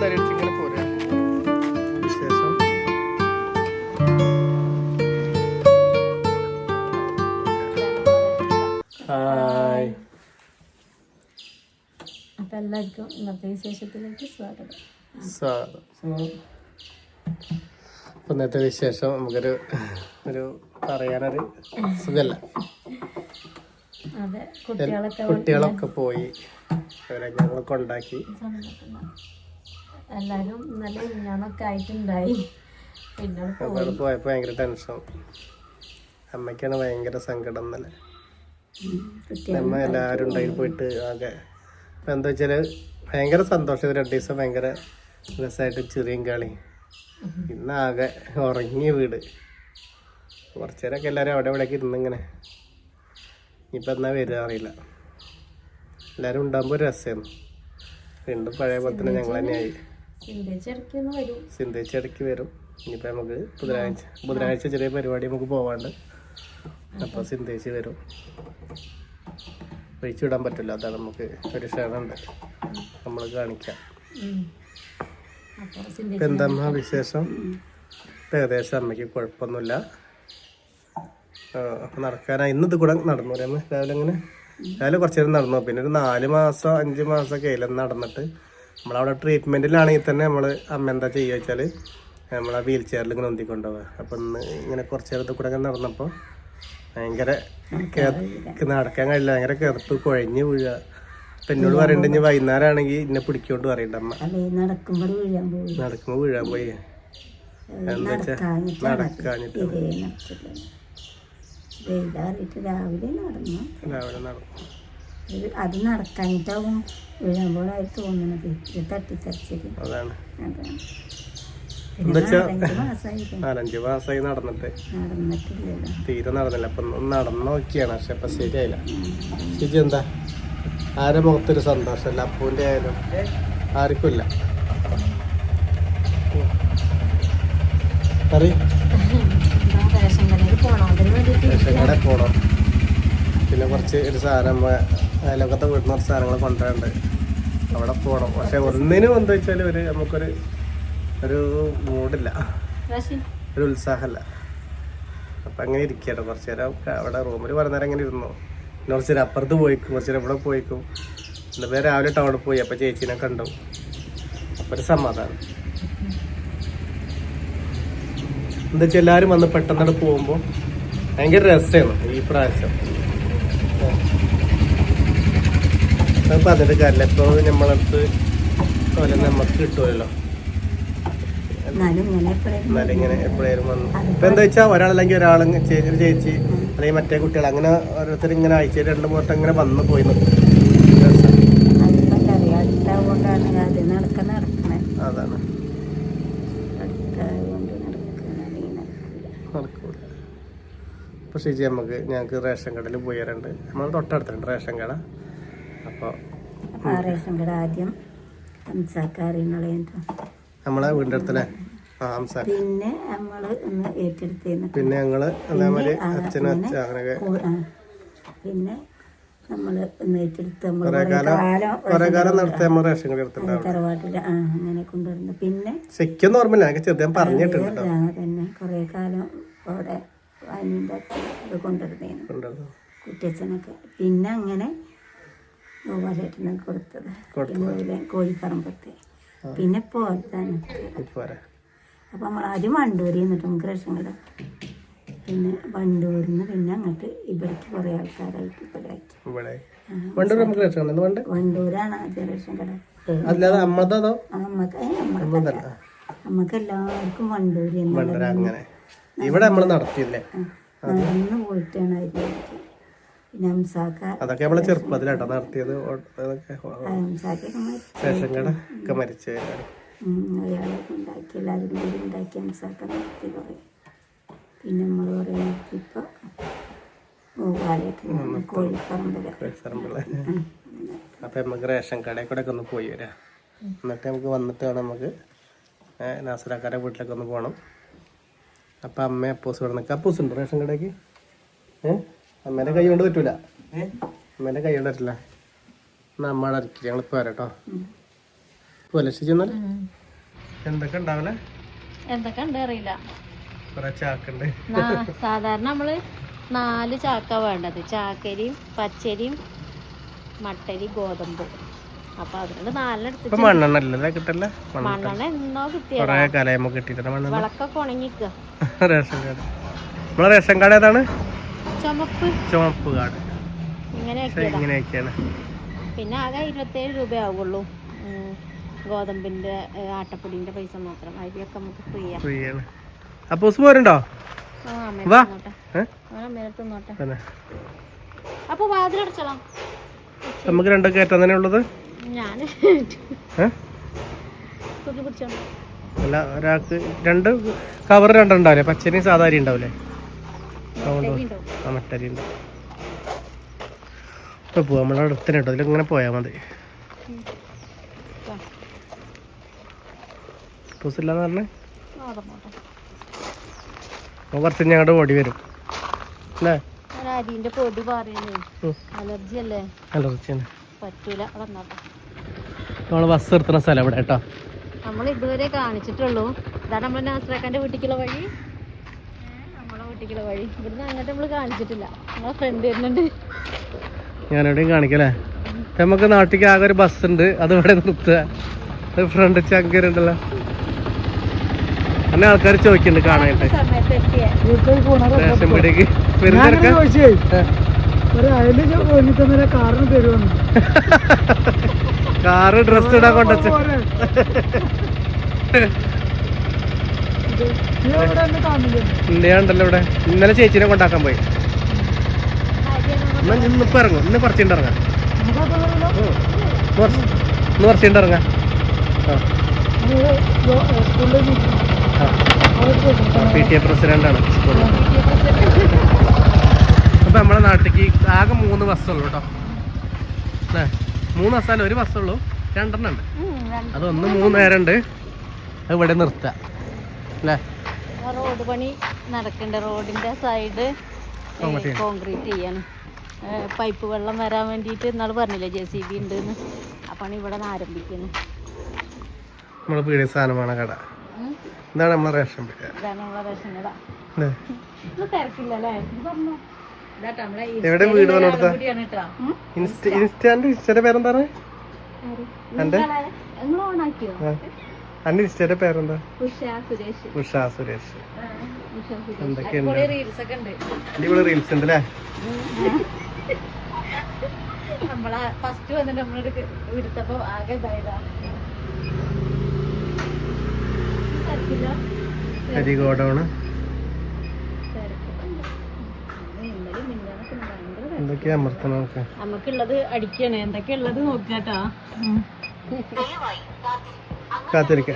തരടിച്ച് ഇങ്ങനെ പോരാ. വിശേഷം? ഹായ്. അപ്പം എല്ലാവർക്കും ഇന്നത്തെ വിശേഷത്തിലേക്ക് സ്വാഗതം. സ്വാഗതം. അപ്പൊ ഇന്നത്തെ വിശേഷം നമുക്കൊരു ഒരു പറയാനൊരു സുഖല്ല. അതെ കുട്ടികളൊക്കെ കുട്ടികളൊക്കെ പോയി അവരെ ഞങ്ങൾ കൊണ്ടാക്കി എല്ലാവരും നല്ല ഞാനൊക്കെ ആയിട്ടുണ്ടായി. പിന്നെ അപ്പൊ ഭയങ്കര ടെൻഷൻ അമ്മയ്ക്കാണ് ഭയങ്കര സങ്കടം ഇന്നലെ. എല്ലാരും എല്ലാവരും ഉണ്ടായി പോയിട്ട് ആകെ. ഇപ്പം എന്താ വെച്ചാൽ ഭയങ്കര സന്തോഷം. രണ്ട് ദിവസം ഭയങ്കര രസമായിട്ട് ചെറിയും കളി ഇന്നാകെ ഉറങ്ങിയ വീട്. കുറച്ചു നേരമൊക്കെ എല്ലാവരും അവിടെ ഇവിടെയൊക്കെ ഇരുന്നിങ്ങനെ ഇനിയിപ്പോൾ എന്നാ വരിക അറിയില്ല. എല്ലാവരും ഉണ്ടാകുമ്പോൾ ഒരു രസമായിരുന്നു വീണ്ടും പഴയ പോലെ തന്നെ ഞങ്ങൾ തന്നെയായി. സിന്ധേച്ചി ഇടയ്ക്ക് വരും. ഇനിയിപ്പോൾ നമുക്ക് ബുധനാഴ്ച ബുധനാഴ്ച ചെറിയ പരിപാടി നമുക്ക് പോവാണ്ട്. അപ്പോൾ സിന്ധേച്ചി വരും. ഒഴിച്ചു വിടാൻ പറ്റില്ല. അതാണ് നമുക്ക് ഒരു ക്ഷണമുണ്ട്. നമ്മൾ കാണിക്കാം. അപ്പോൾ ഇപ്പം എന്താ വിശേഷം? ഏകദേശം അമ്മയ്ക്ക് കുഴപ്പമൊന്നുമില്ല. നടക്കാനായി. ഇന്നത് കൂടെ നടന്നു. രാവിലെ ഇങ്ങനെ രാവിലെ കുറച്ച് നേരം നടന്നു. പിന്നെ ഒരു നാല് മാസം അഞ്ച് മാസം ഒക്കെ നടന്നിട്ട്. നമ്മളവിടെ ട്രീറ്റ്മെന്റിലാണെങ്കിൽ തന്നെ നമ്മൾ അമ്മ എന്താ ചെയ്യുക വെച്ചാൽ നമ്മൾ ആ വീൽ ചെയറിൽ ഇങ്ങനെ ഒന്തിക്കൊണ്ടുപോവുക അപ്പം ഇന്ന് ഇങ്ങനെ കുറച്ച് നേരത്തെ കൂടെ ഇങ്ങനെ നടന്നപ്പോൾ ഭയങ്കര നടക്കാൻ കഴിയില്ല. ഭയങ്കര കിതപ്പ് കുഴഞ്ഞ് വീഴുക അപ്പം എന്നോട് പറയണ്ട ഇനി വൈകുന്നേരം ആണെങ്കിൽ എന്നെ പിടിക്കൊണ്ട് പറയണ്ട അമ്മ. നടക്കുമ്പോൾ വീഴാൻ പോയി. എന്താ വെച്ചാൽ നടക്കാഞ്ഞിട്ട് രാവിലെ നടന്നു. ഇത് അത് നടക്കാനിട്ടാവും വീഴുമ്പോഴായി തോന്നുന്നത്. ഇത് തട്ടിത്തറിച്ചത്. അതാണ്. നാലഞ്ച് മാസമായി നടന്നിട്ട്. തീരെ നടന്നില്ല. അപ്പൊ നടന്നു നോക്കിയാണ്. പക്ഷെ ഇപ്പൊ ശരിയായില്ല. ശരി എന്താ? ആരെ മുഖത്തൊരു സന്തോഷമല്ല? അപ്പൂന്റെ ആയാലും ആർക്കുമില്ല. പറയും പോണം? പിന്നെ കുറച്ച് ഒരു സാധനം അയലൊക്കത്തെ വീട്ടിൽ നിന്ന് കുറച്ച് സാധനങ്ങൾ കൊണ്ടുവരണ്ട് അവിടെ പോകണം പക്ഷെ ഒന്നിനും എന്താ വെച്ചാൽ ഒരു നമുക്കൊരു ഒരു മൂഡില്ല ഒരു ഉത്സാഹമല്ല അപ്പം അങ്ങനെ ഇരിക്കട്ടെ കുറച്ച് നേരം അവിടെ റൂമിൽ കുറേ നേരം അങ്ങനെ ഇരുന്നു. പിന്നെ കുറച്ച് നേരം അപ്പുറത്ത് പോയിക്കും. കുറച്ച് നേരം ഇവിടെ പോയിക്കും. പിന്നെ പേര് രാവിലെ ടൗണിൽ പോയി. അപ്പം ചേച്ചീനെ കണ്ടു. അപ്പം ഒരു സമാധാനം. എന്താ വെച്ചാൽ എല്ലാവരും വന്ന് പെട്ടെന്ന് പോകുമ്പോൾ ഭയങ്കര രസമാണ് ഈ പ്രാവശ്യം. അത് പറഞ്ഞിട്ട് കാര്യമില്ല നമ്മളടുത്ത് പോലെ നമുക്ക് കിട്ടുമല്ലോ എന്നാലും ഇങ്ങനെ എപ്പോഴേലും വന്നു. ഇപ്പൊ എന്താ വെച്ചാൽ ഒരാളല്ലെങ്കിൽ ഒരാൾ ചേച്ചി ചേച്ചി അല്ലെങ്കിൽ മറ്റേ കുട്ടികൾ അങ്ങനെ ഓരോരുത്തർ ഇങ്ങനെ ആഴ്ചയിൽ രണ്ട് മൂട്ടം ഇങ്ങനെ വന്നു പോയി അതാണ്. അടുത്തായതുകൊണ്ട് ചേച്ചി നമുക്ക് ഞങ്ങൾക്ക് റേഷൻ കടയിൽ പോയി വരണ്ട്. നമ്മൾ തൊട്ടടുത്തുണ്ട് റേഷൻ കട. അപ്പോൾ അപ്പോൾ റേഷൻ കട ആദ്യം ഹംസാക്കാറിനുള്ളത് നമ്മളെ അടുത്തല്ലേ? പിന്നെ ഏറ്റെടുത്തേന്ന് പിന്നെ ഞങ്ങൾ അതേമാതിരി അച്ഛനും അച്ഛൻ അങ്ങനെയൊക്കെ പിന്നെ നമ്മൾ ഏറ്റെടുത്ത് ആ അങ്ങനെ കൊണ്ടുവരുന്നു. പിന്നെ ശരിക്കും ഓർമ്മയില്ല. എനിക്ക് ചെറുതാൻ ഞാൻ പറഞ്ഞിട്ടുണ്ട് കേട്ടോ. ആ, തന്നെ. കുറേ കാലം അവിടെ കുട്ടിയച്ഛനൊക്കെ. പിന്നെ അങ്ങനെ ഗോപാലേട്ടന് കൊടുത്തത്. പിന്നെ ഇവിടെ കോഴിപ്പറമ്പത്തെ പിന്നെ വരാം അപ്പം നമ്മൾ ആദ്യം വണ്ടൂരി എന്നിട്ട് നമുക്ക് പിന്നെ വണ്ടൂരിൽ നിന്ന് പിന്നെ അങ്ങോട്ട് ഇവിടേക്ക് കുറേ ആൾക്കാരായിട്ട് ഇവിടെ. വണ്ടൂരാണ് ആദ്യം റേഷൻ കട നമുക്ക് എല്ലാവർക്കും വണ്ടൂരി ഇവിടെ നമ്മൾ നടത്തിയില്ലേ? നടന്ന് പോയിട്ടാണ് അതിലേക്ക് അതൊക്കെ നമ്മളെ ചെറുപ്പത്തിലാട്ടോ നടത്തിയത്. റേഷൻ കട ഒക്കെ മരിച്ചു പിന്നെ നമ്മൾ പറയുന്നത് ഇപ്പം അപ്പൊ നമുക്ക് റേഷൻ കടയിൽ കൂടെ ഒക്കെ ഒന്ന് പോയി വരാം. എന്നിട്ട് നമുക്ക് വന്നിട്ട് വേണം നമുക്ക് നാസരാക്കാരെ വീട്ടിലേക്ക് ഒന്ന് പോകണം അപ്പൊ അമ്മ അപ്പൂസ് ഇവിടെ നിൽക്കാം. അപ്പൂസ് ഉണ്ട് റേഷൻ കടയ്ക്ക്? ഏ? അമ്മേന്റെ കൈ കൊണ്ട് പറ്റൂല. അമ്മേന്റെ കൈ കൊണ്ട് പറ്റില്ല. എന്നാ ഇറക്കി അടുക്കി ഞങ്ങൾ ഇപ്പൊ വരട്ടോ. ഉം. എന്തൊക്കെ ഉണ്ടാവലേ? എന്തൊക്കെ ഉണ്ട് അറിയില്ല. കുറെ ചാക്കുണ്ട്. നാ- സാധാരണ നമ്മൾ നാല് ചാക്ക വേണ്ടത്. ചാക്കരിയും പച്ചരിയും മട്ടരി ഗോതമ്പ്. അപ്പൊ അതുകൊണ്ട് നാലെടുത്ത് ഇപ്പൊ മണ്ണെണ്ണ കിട്ടല്ലേ മണ്ണെണ്ണ എന്നോ കിട്ടിയ വിളക്കൊക്കെ ഉണങ്ങിക്ക. Ration card. നമ്മളെ റേഷൻ കാർഡ് ഏതാണ്? ചുമപ്പ്. പക്ഷെ ആക്കിയതാ ഇങ്ങനെയൊക്കെയാണ്. പിന്നെ ആകെ ഇരുപത്തേഴ് രൂപയാവുള്ളൂ. ഗോതമ്പിന്റെ ആട്ടപ്പൊടിന്റെ പൈസ മാത്രം. അരിയൊക്കെ നമുക്ക് ഫ്രീ ആണ്. അപ്പൊ പോരുണ്ടോ അപ്പൊ വാതിലടച്ചോളാം നമുക്ക് രണ്ടൊക്കെ കയറ്റാൻ തന്നെ ഉള്ളത്? അല്ല ഒരാൾക്ക് രണ്ട് കവർ രണ്ടുണ്ടാവില്ലേ പച്ചരിയും സാധാരി ഉണ്ടാവില്ലേ? ഉണ്ടാവും. ആ മട്ടരി ഉണ്ട് ഇപ്പൊ പോവാം. നമ്മളെ അടുത്തന്നെ കേട്ടോ. ഇതിലിങ്ങനെ പോയാൽ മതി. പൂസില്ലാന്ന് പറഞ്ഞേ. അപ്പോൾ കുറച്ച് ഞങ്ങളുടെ ഓടി വരും. അല്ലേ? അരിന്റെ പൊടി പറയുന്നേ അലർജി അല്ലേ രുചിയാണ് പറ്റൂല. നമ്മൾ ബസ് നിർത്തുന്ന സ്ഥലം ഇവിടെ കേട്ടോ. നമ്മൾ ഇതുവരെ കാണിച്ചിട്ടുള്ളൂ. ഇതാണ് നമ്മൾ നാസറാക്കാന്റെ വീട്ടിലേക്കുള്ള വഴി. വീട്ടിലേക്കുള്ള വഴി. ഇവിടുന്ന് അങ്ങോട്ട് നമ്മൾ കാണിച്ചിട്ടില്ല. നമ്മളെ ഫ്രണ്ട് വരുന്നുണ്ട്. ഞാനെവിടെയും കാണിക്കല്ലേ? നമുക്ക് നാട്ടിലേക്ക് ആകെ ഒരു ബസ് ഉണ്ട്. അത് ഇവിടെ നിർത്തുക. ഫ്രണ്ട് ചങ്കരുണ്ടല്ലോ അന്നെ ആൾക്കാർ ചോദിക്കുന്നുണ്ട് കാണാനായിട്ട്. റേഷൻ പീടിക്ക്. പെരുന്നിരക്ക കാറിന് തരുമെന്ന് കാറ് ഡ്രസ് ഇടാൻ കൊണ്ടുവച്ച. കാണില്ല ഇവിടെ. ഇന്നലെ ചേച്ചിനെ കൊണ്ടാക്കാൻ പോയി. എന്നാ ഇന്ന് ഇപ്പൊ ഇറങ്ങും. ഇന്ന് കുറച്ചുണ്ട് ഇറങ്ങാം. ഇന്ന് കുറച്ച് ഇറങ്ങാം. പി ടി എ പ്രസിഡന്റാണ് സ്കൂളിൽ അപ്പൊ നമ്മളെ നാട്ടിലേക്ക് ആകെ മൂന്ന് ബസ്സുള്ളൂ കേട്ടോ. മൂന്ന് ബസ്സല്ല ഒരു ബസ്സുള്ളൂ. രണ്ടെണ്ണം ഉണ്ട്. അതൊന്ന് മൂന്ന് നേരം ഉണ്ട് അത് ഇവിടെ നിർത്തുക അല്ലേ റോഡ് പണി നടക്കണ്ട. റോഡിന്റെ സൈഡ് കോൺക്രീറ്റ് ചെയ്യണം. ചെയ്യാണ് പൈപ്പ് വെള്ളം വരാൻ വേണ്ടിയിട്ട് ഇന്നാൾ പറഞ്ഞില്ലേ ജെ സി ബി ഉണ്ട് ആ പണി ഇവിടെ നിന്ന് ആരംഭിക്കുന്നു. നമ്മളെ പീടിയ സാധനമാണ് കട. ഇതാണ് നമ്മളെ റേഷൻ പീടിക ഇതാണ് നമ്മളെ റേഷൻ കട. തിരക്കില്ലല്ലേ എവിടെ വീട് ഇൻസ്റ്റാന്റെ പണിയെടുത്ത? കൂടിയാണ് കേട്ടോ. ഉം? ഇൻസ്റ്റ. ഇൻസ്റ്റാന്റെ ഇൻസ്റ്റയുടെ പേരെന്താണ്? ആര്? അന്റെ പേരെന്താ? ഉഷ സുരേഷ്. എന്തൊക്കെയുണ്ട്? റീൽസ് ഒക്കെ ഉണ്ട്. അടിപൊളി റീൽസ് ഉണ്ട് അല്ലേ നമ്മളെ ഫസ്റ്റ് വന്നിട്ട് നമ്മളെടുത്ത് എടുത്തപ്പോ ആകെ ഇതായതാ. അരി ഗോഡൗണ്. എന്തൊക്കെയാ അമർത്തണം നമുക്ക് നമുക്കുള്ളത് അടിക്കണേ എന്തൊക്കെയുള്ളത് നോക്കാട്ടാ. കാത്തിരിക്ക.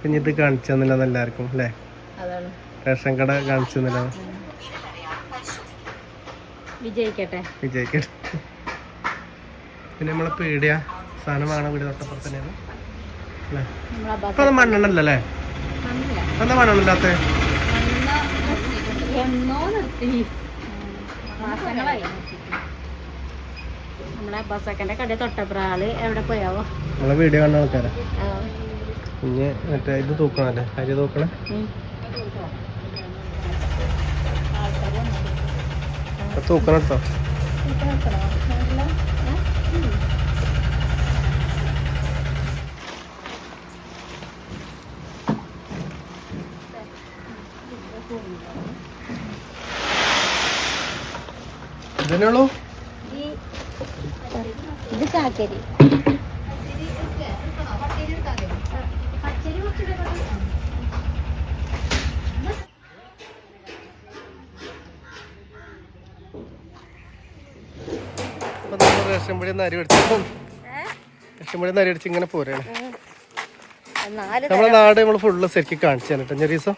പിന്നെ ഇത് കാണിച്ചു തന്നില്ല എല്ലാവർക്കും അല്ലേ? റേഷൻ കട കാണിച്ചു തന്നില്ല. വിജയിക്കട്ടെ. വിജയിക്കട്ടെ. പിന്നെ നമ്മളെ പേടിയാ സാധനം വാങ്ങണ വീട് തൊട്ടപ്പുറത്ത് തന്നെയാണ്. അല്ലേ? അത് മണ്ണെണ്ണല്ലേ മണ്ണില്ല എന്താ മാസങ്ങളായി. നമ്മളെ ബസ്സക്കന്റെ കട തൊട്ടപ്രാൾ എവിടെ പോയാവോ? നമ്മളെ വീഡിയോ കാണുന്ന ആൾക്കാരാ. ഇനി മറ്റേ ഇത് തൂക്കണല്ലേ? അരി തൂക്കണേ? ഉം. അപ്പൊ തൂക്കണം കേട്ടോ ഇതന്നെ ഉള്ളൂ ഇത് നരി അടിച്ചു നരി ഇങ്ങനെ പോരാണ്. നമ്മളെ നാട് നമ്മൾ ഫുള്ള് ശരിക്കും കാണിച്ചു തന്നിട്ട്. ചെറിയ ദിവസം.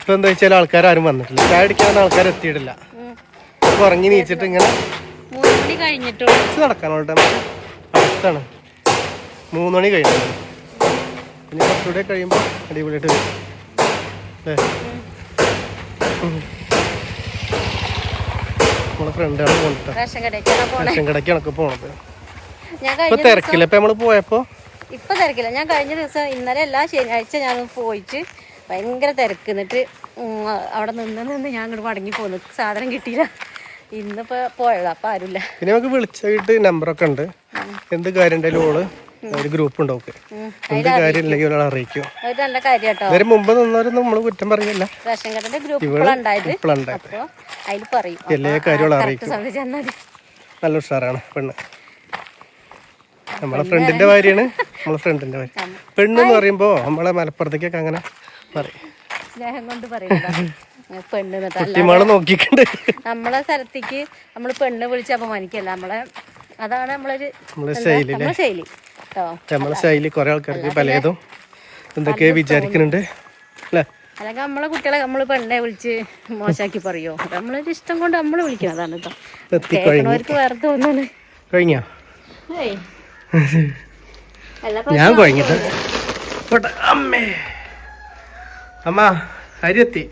ഇപ്പൊ എന്താ വെച്ചാൽ ആൾക്കാർ ആരും വന്നിട്ടില്ല. ചായ അടിക്കാൻ ആൾക്കാർ എത്തിയിട്ടില്ല. ഉറങ്ങി നീച്ചിട്ട് ഇങ്ങനെ മൂന്ന് മണി കഴിഞ്ഞിട്ടുള്ളൂ. കുറച്ച് നടക്കാനുള്ള ടൈം അടുത്താണ്. മൂന്ന് മണി കഴിഞ്ഞു. ഇനി കുറച്ചുകൂടെ കഴിയുമ്പോൾ അടിപൊളിയായിട്ട് വരും. അല്ലേ. നമ്മളെ ഫ്രണ്ടാണ് പോണത് റേഷൻ കടയ്ക്കാണ് പോണത്. ഇപ്പൊ തിരക്കില്ല? ഇപ്പൊ നമ്മൾ പോയപ്പോ? ഇപ്പൊ തിരക്കില്ല. ഞാൻ കഴിഞ്ഞ ദിവസം ഇന്നലെ എല്ലാ ശനിയാഴ്ച ഞാൻ പോയിട്ട് ഭയങ്കര തിരക്ക്. എന്നിട്ട് അവിടെ നിന്ന് നിന്ന് ഞാൻ അങ്ങോട്ട് മടങ്ങി പോന്നു. സാധനം കിട്ടിയില്ല. ഇന്നിപ്പോ പോയത് അപ്പൊ ആരുമില്ല പിന്നെ നമുക്ക് വിളിച്ചിട്ട് നമ്പറൊക്കെ ഉണ്ട്. എന്ത് കാര്യം ഉണ്ടെങ്കിലും ഓൾ ഒരു ഗ്രൂപ്പ് ഉണ്ട് ഓക്കെ. എന്ത് കാര്യം ഉണ്ടെങ്കിൽ ഒരാൾ അറിയിക്കും. അത് നല്ല കാര്യം കേട്ടോ മുമ്പ് നിന്നവരൊന്നും നമ്മൾ കുറ്റം പറയില്ല. റേഷൻ അതിൽ പറയും. എല്ലാ കാര്യങ്ങളും അറിയിക്കും. നല്ല ഉഷാറാണ് പെണ്ണ്. നമ്മളെ ഫ്രണ്ടിന്റെ ഭാര്യയാണ്. നമ്മളെ ഫ്രണ്ടിന്റെ ഭാര്യ. പെണ്ണ് എന്ന് പറയുമ്പോ നമ്മളെ മലപ്പുറത്തേക്കൊക്കെ അങ്ങനെ പറയും. സ്നേഹം കൊണ്ട് പറയുന്നതാ പെണ്ണ് കുട്ടിമാൾ നോക്കിക്കണ്ട്. നമ്മളെ സ്ഥലത്തേക്ക് നമ്മൾ പെണ്ണ് വിളിച്ച് അപമാനിക്കല്ല. നമ്മളെ അതാണ് നമ്മളൊരു നമ്മളെ ശൈലി നമ്മളെ ശൈലി. കൊറേ നമ്മളെ ശൈലി കുറെ ആൾക്കാർക്ക് പലതും എന്തൊക്കെയാ വിചാരിക്കുന്നുണ്ട്. അല്ലേ? അല്ലെങ്കിൽ നമ്മളെ കുട്ടികളെ നമ്മൾ പെണ്ണെ വിളിച്ച് മോശമാക്കി പറയോ? നമ്മളൊരു ഇഷ്ടം കൊണ്ട് നമ്മൾ വിളിക്കുന്നതാണ് അതാണ് കേൾക്കണവർക്ക് വേറെ തോന്നുന്നു കഴിഞ്ഞോ? ഞാൻ കഴിഞ്ഞിട്ട്. അമ്മേ. അമ്മ. അരി എത്തി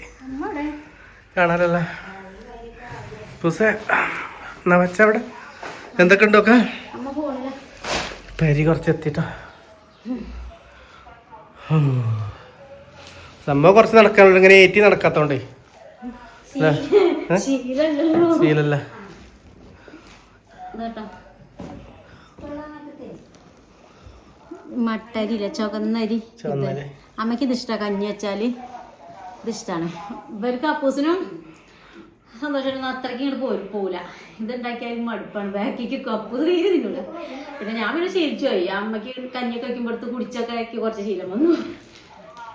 കാണാനല്ല? പുസേ എന്നാ വെച്ച അവിടെ? എന്തൊക്കെ ഉണ്ടോക്കെ പരി കുറച്ച് എത്തിട്ടോ സംഭവം കുറച്ച് നടക്കാനുള്ളൂ ഇങ്ങനെ ഏറ്റി നടക്കാത്തോണ്ടേ? ശീലല്ലോ. മട്ടരില്ല? ചുവന്നരി. അമ്മയ്ക്ക് ഇത് ഇഷ്ട കഞ്ഞി വെച്ചാൽ. ഇത് ഇഷ്ടമാണ് ഇവർക്ക് അപ്പൂസിനും സന്തോഷമായിരുന്നു അത്രയ്ക്ക് ഇങ്ങോട്ട് പോയി പോവില്ല. ഇതുണ്ടാക്കിയാലും മടുപ്പാണ്. ബാക്കിക്ക് കപ്പ് തീരെ പിന്നെ ഞാൻ പിന്നെ ശീലിച്ചു പോയി. അമ്മയ്ക്ക് കഞ്ഞിയൊക്കെ വയ്ക്കുമ്പോഴത്ത് കുടിച്ചൊക്കെ ആക്കി കുറച്ച് ശീലം വന്നു.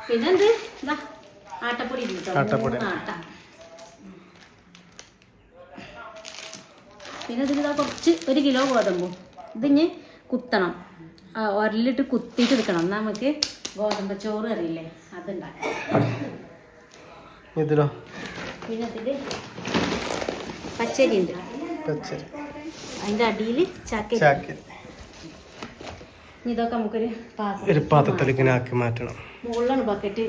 പിന്നെ എന്ത് ഇതാ ആട്ടപ്പൊടി ആട്ട. പിന്നെ ഇതിലിതാ കുറച്ച് ഒരു കിലോ ഗോതമ്പും. ഇതിഞ്ഞ് കുത്തണം. ഉരലിട്ട് കുത്തിയിട്ട് എടുക്കണം. എന്നാൽ നമുക്ക് ഗോതമ്പ് ചോറ് അറിയില്ലേ അതുണ്ടാക്കാം. ഇതിലോ? പച്ചരി ഉണ്ട് പച്ചരി. അതിന്റെ അടിയിൽ ചാക്കരി ചാക്കി. ഇതൊക്കെ നമുക്കൊരു ഒരു പാത്രത്തിൽ ഇങ്ങനെ ആക്കി മാറ്റണം. മുകളിലാണ് ബക്കറ്റ്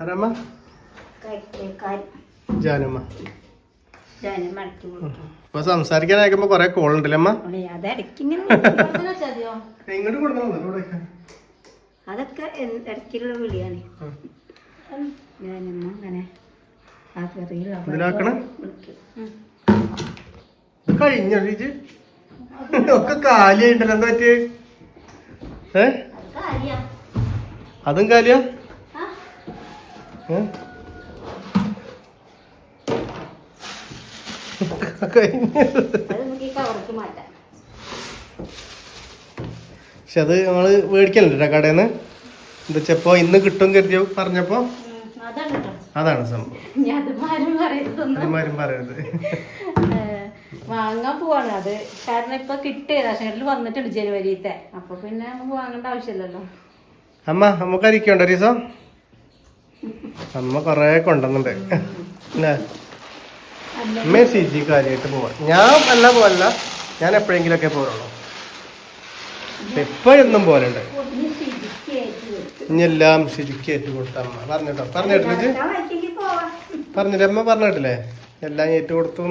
ആരമ്മ ജാനമ്മ. ഇപ്പൊ സംസാരിക്കാൻ അയക്കുമ്പോ കൊറേ കോൾ ഉണ്ടല്ലേ അമ്മ? കൊടുക്കണം അതൊക്കെ ഇടയ്ക്കുള്ള വിളിയാണ്. ഞാനമ്മ അങ്ങനെ ആ കഴിഞ്ഞോ ചേച്ചി ഒക്കെ കാലിയായിട്ടല്ലോ എന്താ പറ്റി ഏ? അതും കാലിയാ? ഏ? കഴിഞ്ഞു. അത് നമുക്ക് ഈ കവർക്ക് മാറ്റാം പക്ഷെ അത് നമ്മൾ മേടിക്കലുണ്ട് കടയിൽ നിന്ന് എന്താ വെച്ചപ്പോ ഇന്ന് കിട്ടും കരുതി പറഞ്ഞപ്പോ? അതാണ് കേട്ടോ സംഭവം. പറയരുത്. വാങ്ങാൻ പോവാണ്. അത് കാരണം ഇപ്പൊ കിട്ടിയ റേഷൻ വന്നിട്ടുണ്ട് ജനുവരിത്തെ. അപ്പൊ പിന്നെ നമുക്ക് വാങ്ങേണ്ട ആവശ്യമില്ലല്ലോ. അമ്മ നമുക്ക് അരിക്കണ്ടോ അമ്മ കൊറേ കൊണ്ടുവന്നുണ്ട് അല്ലേ അമ്മ സി ജി കാര്യമായിട്ട് പോവാ. ഞാൻ അല്ല പോവല്ല ഞാൻ എപ്പോഴെങ്കിലൊക്കെ പോരുള്ളൂ എപ്പോഴൊന്നും എന്നും പോലുണ്ട് ഇനി എല്ലാം ശരിക്കും ഏറ്റുകൊടുത്ത അമ്മ. പറഞ്ഞിട്ടോ? പറഞ്ഞിട്ടില്ലേ പോവാം പറഞ്ഞില്ലേ? അമ്മ പറഞ്ഞിട്ടില്ലേ? എല്ലാം ഏറ്റുകൊടുത്തു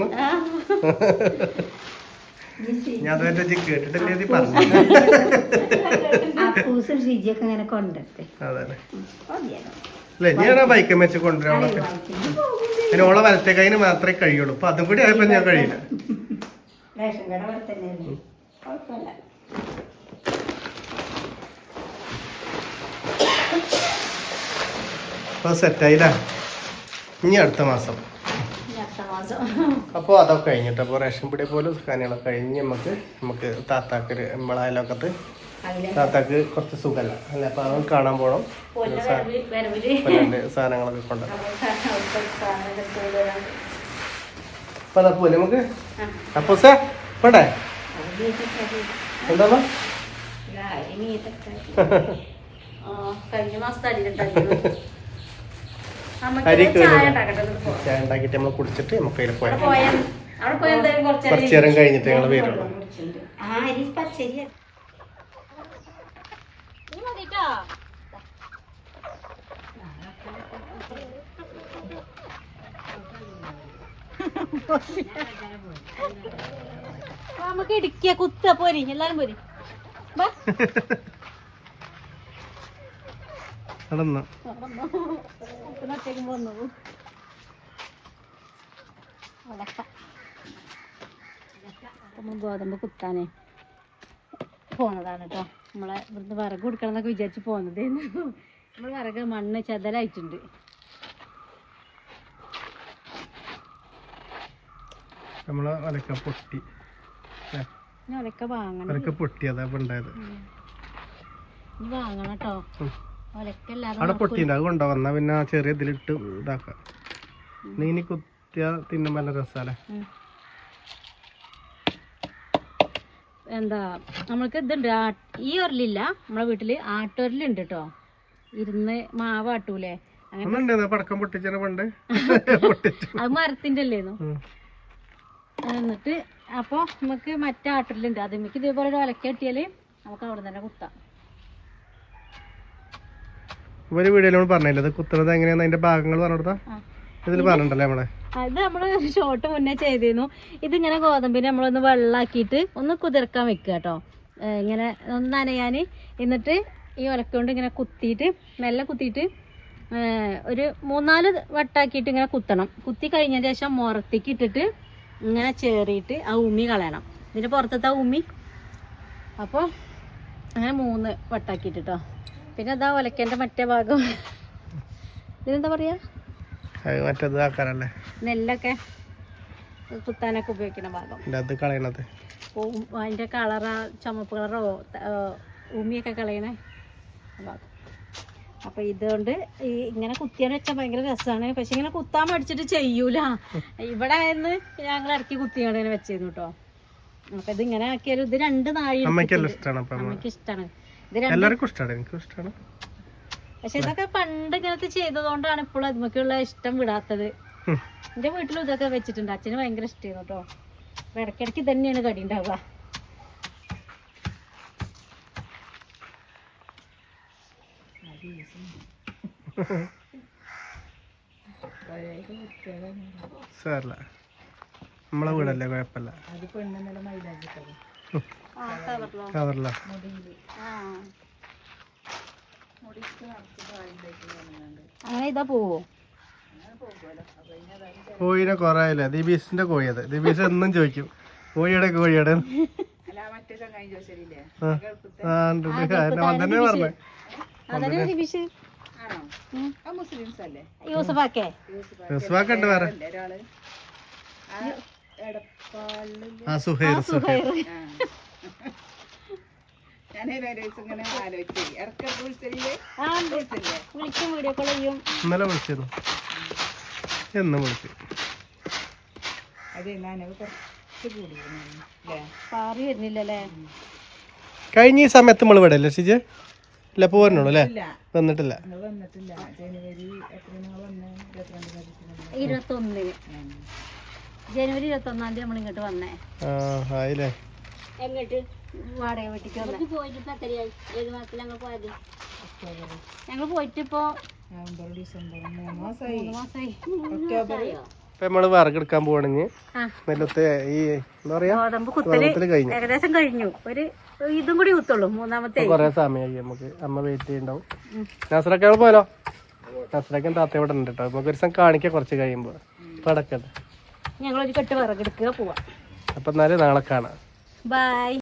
ഞാൻ ഇജ്ജ് കേട്ടിട്ടില്ലേ നീ പറഞ്ഞു അപ്പൂസും ഷിജിയൊക്കെ ഇങ്ങനെ കൊണ്ടിട്ട് അതെ അല്ലേ? ഞാൻ ബൈക്ക് വെച്ച് കൊണ്ടുവരാളൊക്കെ പിന്നെ. ഓളെ വലത്തെ കൈന് മാത്രമേ കഴിയുള്ളൂ. അപ്പൊ അതും കൂടി ആയപ്പോ ഞാൻ കഴിയില്ല. അപ്പൊ സെറ്റായില്ല ഇനി അടുത്ത മാസം. അപ്പോൾ അതൊക്കെ കഴിഞ്ഞിട്ട് അപ്പോൾ റേഷൻ പിടി പോലും കാര്യങ്ങളൊക്കെ കഴിഞ്ഞ് നമുക്ക് നമുക്ക് താത്താക്കര് ഒരു നമ്മളെ അയലോക്കത്ത് താത്താക്ക് കുറച്ച് സുഖമല്ല. അല്ല? അപ്പൊ അവൻ കാണാൻ പോണം. സാധനങ്ങളൊക്കെ കൊണ്ട്. അപ്പൊ അതാ പോലെ നമുക്ക്? അപ്പൊ? സാ പോട്ടെ എന്താ കഴിഞ്ഞ മാസത്തെ അരി ചായ ഉണ്ടാക്കട്ടെ നമ്മൾ കുടിച്ചിട്ട് നമുക്ക് അതിൽ പോയാൽ കുറച്ച് കുറച്ചു നേരം കഴിഞ്ഞിട്ട് ഞങ്ങൾ വരുള്ളൂ. മതിട്ടോ നമുക്ക് ഇടുക്കിയ കുത്ത പോരി എല്ലാരും പോരി. നടന്നു? ഒറ്റയ്ക്ക് നമ്മൾ ഗോതമ്പ് കുത്താനേ പോന്നതാണ് കേട്ടോ നമ്മളെ ഇവിടുന്ന് വിറക് കൊടുക്കണം എന്നൊക്കെ വിചാരിച്ച് പോകുന്നത് നമ്മൾ വിറക് മണ്ണ് ചതലായിട്ടുണ്ട്. നമ്മളെ ഒലക്ക പൊട്ടി. ഒലക്ക വാങ്ങണം. ഒലക്ക പൊട്ടി അതാ ഉണ്ടായത്. വാങ്ങണം കേട്ടോ. അവിടെ പൊട്ടിണ്ട് അത് കൊണ്ടുവന്ന പിന്നെ ചെറിയ ഇതിലിട്ട് ഇതാക്കാം. നീനി കുത്തിയ തിന്നുമ്പോ നല്ല രസാലേ എന്താ നമ്മൾക്ക് ഇതുണ്ട്. ഈ ഒരലില്ല നമ്മളെ വീട്ടിൽ ആട്ടൊരലുണ്ട് കേട്ടോ ഇരുന്ന് മാവ് ആട്ടൂലേ? പടക്കം പൊട്ടിച്ചതിനെ പണ്ട്? അത് മരത്തിന്റെ അല്ലേന്നു. എന്നിട്ട് അപ്പോൾ നമുക്ക് മറ്റേ ആട്ടലുണ്ട് അത് നമുക്ക് ഇതേപോലെ ഒരു ഒലക്ക കിട്ടിയാൽ നമുക്ക് അവിടെ തന്നെ കുത്താം. ഇവർ വീഡിയോയിലോട് പറഞ്ഞില്ല? ഇത് കുത്തുന്നത് അതിന്റെ ഭാഗങ്ങൾ പറഞ്ഞു കൊടുത്താ. ഇതിൽ പറഞ്ഞിട്ടല്ലേ നമ്മളെ? അത് നമ്മൾ ഷോട്ട് മുന്നേ ചെയ്തിരുന്നു. ഇതിങ്ങനെ ഗോതമ്പിനെ നമ്മളൊന്ന് വെള്ളാക്കിയിട്ട് ഒന്ന് കുതിർക്കാൻ വെക്കുക കേട്ടോ. ഇങ്ങനെ ഒന്ന് നനയാൻ എന്നിട്ട് ഈ ഒലക്കൊണ്ട് ഇങ്ങനെ കുത്തിയിട്ട് മെല്ലെ കുത്തിയിട്ട് ഒരു മൂന്നാൽ വട്ടാക്കിയിട്ട് ഇങ്ങനെ കുത്തണം. കുത്തി കഴിഞ്ഞതിന് ശേഷം മുറത്തേക്ക് ഇട്ടിട്ട് ഇങ്ങനെ ചേറിയിട്ട് ആ ഉമ്മി കളയണം. ഇതിന്റെ പുറത്തത്തെ ആ ഉമ്മി. അപ്പോൾ അങ്ങനെ മൂന്ന് വട്ടാക്കിയിട്ട് കേട്ടോ പിന്നെ അതാ ഒലക്കേന്റെ മറ്റേ ഭാഗം. ഇതിനെന്താ പറയുക മറ്റേത് ആക്കാനല്ലേ? നെല്ലൊക്കെ കുത്താനൊക്കെ ഉപയോഗിക്കുന്ന ഭാഗം. അത് കളയണത്. ഉം, അതിന്റെ കളറോ ചുമപ്പ് കളറോ ഉമിയൊക്കെ കളയണ. ഭാഗം അപ്പൊ ഇതുകൊണ്ട് ഈ ഇങ്ങനെ കുത്തിയാൻ വെച്ചാൽ ഭയങ്കര രസമാണ് പക്ഷെ ഇങ്ങനെ കുത്താൻ പഠിച്ചിട്ട് ചെയ്യൂല. ഇവിടെ ആയിരുന്നു ഞങ്ങൾ ഇടയ്ക്ക് കുത്തിയാണ് ഇങ്ങനെ വെച്ചിരുന്നു കേട്ടോ അപ്പൊ ഇത് ഇങ്ങനെ ആക്കിയാലും ഇത് രണ്ട് നാഴി ഇഷ്ടമാണ് നമ്മൾ ഇഷ്ടമാണ് ഇത് രണ്ടും എല്ലാവർക്കും ഇഷ്ടമാണ് എനിക്കും ഇഷ്ടമാണ് പക്ഷെ ഇതൊക്കെ പണ്ട് ഇങ്ങനത്തെ ചെയ്തതുകൊണ്ടാണ് ഇപ്പോൾ അതിമൊക്കെയുള്ള ഇഷ്ടം വിടാത്തത്. എന്റെ വീട്ടിലും ഇതൊക്കെ വെച്ചിട്ടുണ്ട്. അച്ഛന് ഭയങ്കര ഇഷ്ടമായിരുന്നു കേട്ടോ. അപ്പൊ ഇടയ്ക്കിടയ്ക്ക് ഇത് തന്നെയാണ് കടി ഉണ്ടാവുക. സാറില്ല നമ്മളെ വീടല്ലേ കുഴപ്പമില്ല. ആ കവറിലോ കവറില്ല ആ. അങ്ങനെ ഇതാ പോവോ? കോഴിനെ കൊറേ ദിബീസിന്റെ കോഴി അത് ദിബീസ് എന്നും ചോദിക്കും. കോഴിയുടെ കോഴിയുടെ. ആ. ആ, സുഹൈർ ഉണ്ട്. വിളിക്കും വീഡിയോ കോൾ ചെയ്യും. ഇന്നലെ വിളിച്ചിരുന്നു. എന്ന് വിളിച്ചു പാറി വരുന്നില്ലല്ലേ? കഴിഞ്ഞ ഈ സമയത്ത് നമ്മൾ ഇവിടെ അല്ലേ ഷിജ്? ഇല്ല പോരണുള്ളൂ അല്ലേ? വന്നിട്ടില്ല. ഇരുപത്തൊന്നിന്. ജനുവരി ഇരുപത്തൊന്നാം തീയതി നമ്മൾ ഇങ്ങോട്ട് വന്നേ. ആ ആയില്ലേ? എങ്ങോട്ട്? വാടക വീട്ടിക്ക് വന്നേ. പോയിട്ട് ഇപ്പൊ എത്രയായി? ഏത് മാസത്തിൽ ഞങ്ങൾ പോയത്? ഞങ്ങൾ പോയിട്ട് ഇപ്പോ മൂന്ന് മാസമായി ഇപ്പൊ നമ്മൾ വിറകെടുക്കാൻ പോവാണെങ്കിൽ. നെല്ലത്തെ ഈ എന്താ പറയാ ഗോതമ്പ് കുത്തൽ കഴിഞ്ഞു. ഏകദേശം കഴിഞ്ഞു. ഒരു ഇതും കൂടി കുത്തുള്ളൂ മൂന്നാമത്തെ കൊറേ സമയമായി നമുക്ക് അമ്മ വെയിറ്റ് ചെയ്യണ്ടാവും. നസറൊക്കെ പോയാലോ? നസറൊക്കെ താത്ത ഇവിടെ ഉണ്ട് കേട്ടോ നമുക്ക് ഒരു ദിവസം കാണിക്കാം കുറച്ച് കഴിയുമ്പോ. പടക്കട്ടെ ഞങ്ങളൊരു കെട്ട് വിറകെടുക്കുക പോവാം. അപ്പൊ എന്നാലും നാളെ കാണാം. ബൈ